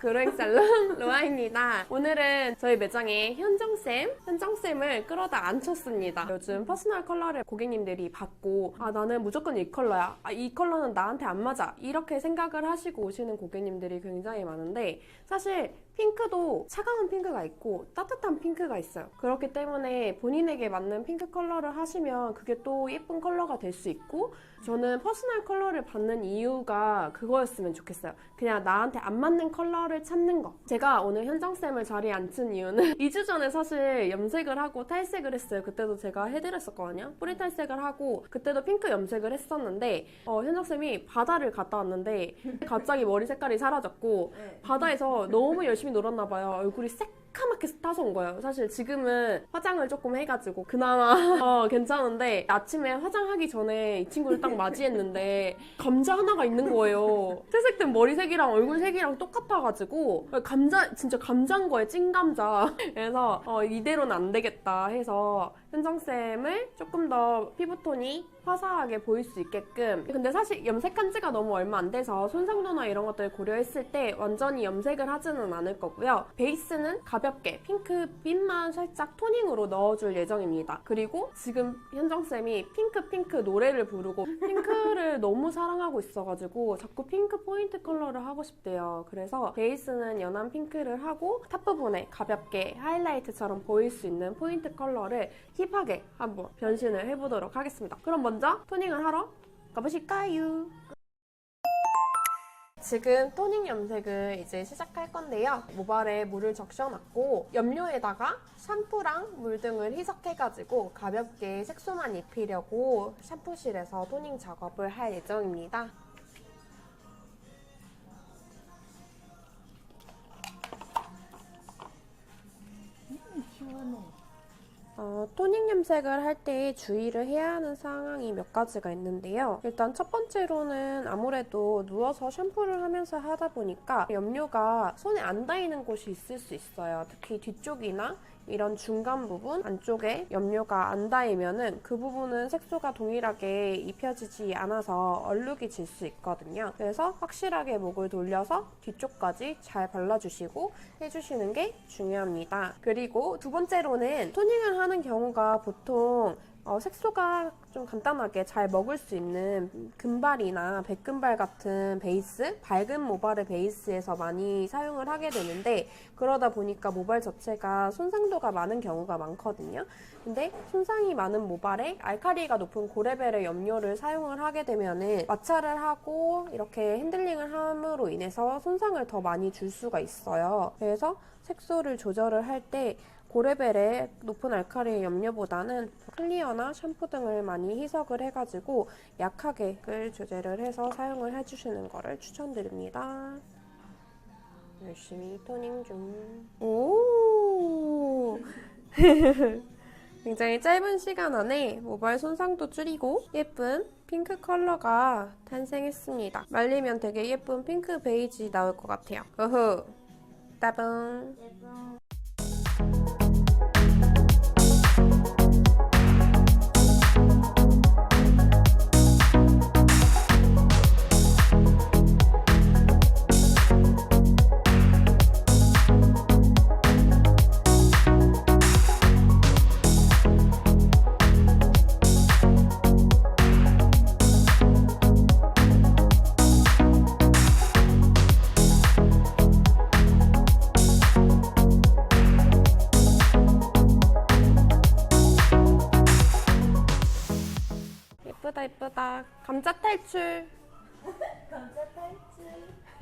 그로잉 살롱 로아입니다. 오늘은 저희 매장에 현정쌤, 현정쌤을 끌어다 앉혔습니다. 요즘 퍼스널 컬러를 고객님들이 받고 아 나는 무조건 이 컬러야. 아, 이 컬러는 나한테 안 맞아. 이렇게 생각을 하시고 오시는 고객님들이 굉장히 많은데 사실 핑크도 차가운 핑크가 있고 따뜻한 핑크가 있어요. 그렇기 때문에 본인에게 맞는 핑크 컬러를 하시면 그게 또 예쁜 컬러가 될 수 있고 저는 퍼스널 컬러를 받는 이유가 그거였으면 좋겠어요. 그냥 나한테 안 맞는 컬러를 찾는 거. 제가 오늘 현정쌤을 자리에 앉힌 이유는 2주 전에 사실 염색을 하고 탈색을 했어요. 그때도 제가 해드렸었거든요. 뿌리 탈색을 하고 그때도 핑크 염색을 했었는데 어, 현정쌤이 바다를 갔다 왔는데 갑자기 머리 색깔이 사라졌고 바다에서 너무 열심히 놀았나 봐요. 얼굴이 새까맣게 타서 온 거예요. 사실 지금은 화장을 조금 해가지고 그나마 어, 괜찮은데 아침에 화장하기 전에 이 친구를 딱 맞이했는데 감자 하나가 있는 거예요. 퇴색된 머리색이랑 얼굴색이랑 똑같아가지고 감자 진짜 감자인 거예요. 찐 감자. 그래서 어, 이대로는 안 되겠다 해서 현정쌤을 조금 더 피부톤이 화사하게 보일 수 있게끔 근데 사실 염색한 지가 너무 얼마 안 돼서 손상도나 이런 것들 고려했을 때 완전히 염색을 하지는 않을 거고요 베이스는 가 볍게 핑크빛만 살짝 토닝으로 넣어줄 예정입니다 그리고 지금 현정쌤이 핑크 핑크 노래를 부르고 핑크를 너무 사랑하고 있어가지고 자꾸 핑크 포인트 컬러를 하고 싶대요 그래서 베이스는 연한 핑크를 하고 탑 부분에 가볍게 하이라이트처럼 보일 수 있는 포인트 컬러를 힙하게 한번 변신을 해보도록 하겠습니다. 그럼 먼저 토닝을 하러 가보실까요? 지금 토닝 염색을 이제 시작할 건데요. 모발에 물을 적셔놨고 염료에다가 샴푸랑 물 등을 희석해가지고 가볍게 색소만 입히려고 샴푸실에서 토닝 작업을 할 예정입니다. 시원해. 어, 토닝 염색을 할 때 주의를 해야 하는 상황이 몇 가지가 있는데요. 일단 첫 번째로는 아무래도 누워서 샴푸를 하면서 하다 보니까 염료가 손에 안 닿이는 곳이 있을 수 있어요. 특히 뒤쪽이나 이런 중간 부분 안쪽에 염료가 안 닿으면은 그 부분은 색소가 동일하게 입혀지지 않아서 얼룩이 질 수 있거든요. 그래서 확실하게 목을 돌려서 뒤쪽까지 잘 발라주시고 해주시는 게 중요합니다. 그리고 두 번째로는 토닝을 하는 경우가 보통 어, 색소가 좀 간단하게 잘 먹을 수 있는 금발이나 백금발 같은 베이스, 밝은 모발의 베이스에서 많이 사용을 하게 되는데 그러다 보니까 모발 자체가 손상도가 많은 경우가 많거든요. 근데 손상이 많은 모발에 알카리가 높은 고레벨의 염료를 사용을 하게 되면은 마찰을 하고 이렇게 핸들링을 함으로 인해서 손상을 더 많이 줄 수가 있어요. 그래서 색소를 조절을 할 때 고레벨의 높은 알카리 염료보다는 클리어나 샴푸 등을 많이 희석을 해가지고 약하게 끌 조제를 해서 사용을 해주시는 거를 추천드립니다. 열심히 토닝 중. 오! 굉장히 짧은 시간 안에 모발 손상도 줄이고 예쁜 핑크 컬러가 탄생했습니다. 말리면 되게 예쁜 핑크 베이지 나올 것 같아요. 우후! 따봉! 예쁜. 예쁘다 예쁘다 감자 탈출 감자 탈출.